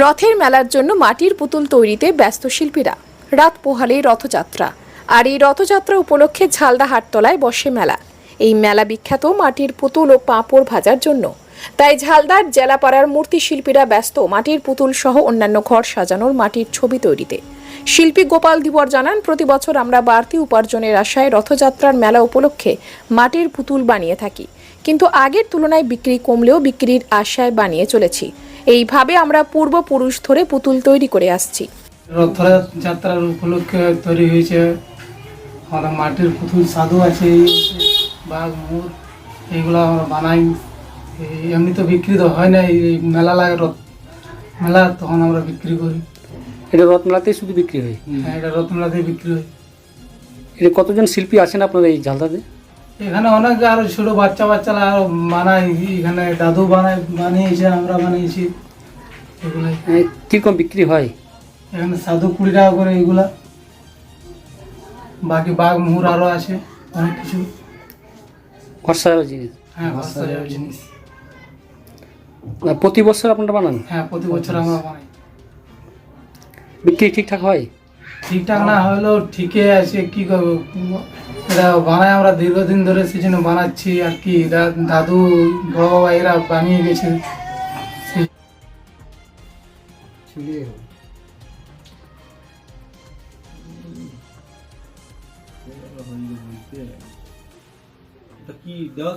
রথের মেলার জন্য মাটির পুতুল তৈরিতে ব্যস্ত শিল্পীরা। রাত পোহালেই রথযাত্রা। আর এই রথযাত্রা উপলক্ষে ঝালদা হাটতলায় বসে মেলা। এই মেলা বিখ্যাত মাটির পুতুল ও পাঁপড় ভাজার জন্য। তাই ঝালদার জেলাপাড়ার মূর্তি শিল্পীরা ব্যস্ত মাটির পুতুল সহ অন্যান্য ঘর সাজানোর মাটির ছবি তৈরিতে। শিল্পী গোপাল দিবর জানান, প্রতি বছর আমরা বাড়তি উপার্জনের আশায় রথযাত্রার মেলা উপলক্ষে মাটির পুতুল বানিয়ে থাকি। কিন্তু আগের তুলনায় বিক্রি কমলেও বিক্রির আশায় বানিয়ে চলেছি। এইভাবে আমরা পূর্বপুরুষ ধরে পুতুল তৈরি করে আসছি। রথযাত্রার উপলক্ষে তৈরি হয়েছে। আমরা মাটির পুতুল সাধু আছে বাঘ মুর এইগুলো আমরা বানাই। এই এমনি তো বিক্রি তো হয় না এই মেলা লাগে রথ মেলা তখন আমরা বিক্রি করি। এটা রথমেলাতেই শুধু বিক্রি হয়? হ্যাঁ, এটা রথমেলাতে বিক্রি হয়। এটা কতজন শিল্পী আছেন আপনাদের এই ঝালদাতে? এখানে অনেক আরও ছোট বাচ্চা বাচ্চারা আরও বানায় এখানে দাদু বানাই বানিয়েছে আমরা বানিয়েছি। এগুলাই কীরকম বিক্রি হয়? এখানে সাধু কুড়ি টাকা করে এগুলা। বাকি বাঘ মুহুর আরও আছে অনেক কিছু। ঘর জিনিস। হ্যাঁ ভাষা জিনিস। প্রতি বছর আপনারা বানান? হ্যাঁ প্রতি বছর আমরা বানাই। বিক্রি ঠিকঠাক হয়? ঠিকঠাক না হলেও ঠিকই আছে কি করব? এটা বানায় আমরা দীর্ঘদিন ধরে সেজন্য বানাচ্ছি আর কি। দাদু বড় বাবা এরা বানিয়ে গেছে কি দেওয়া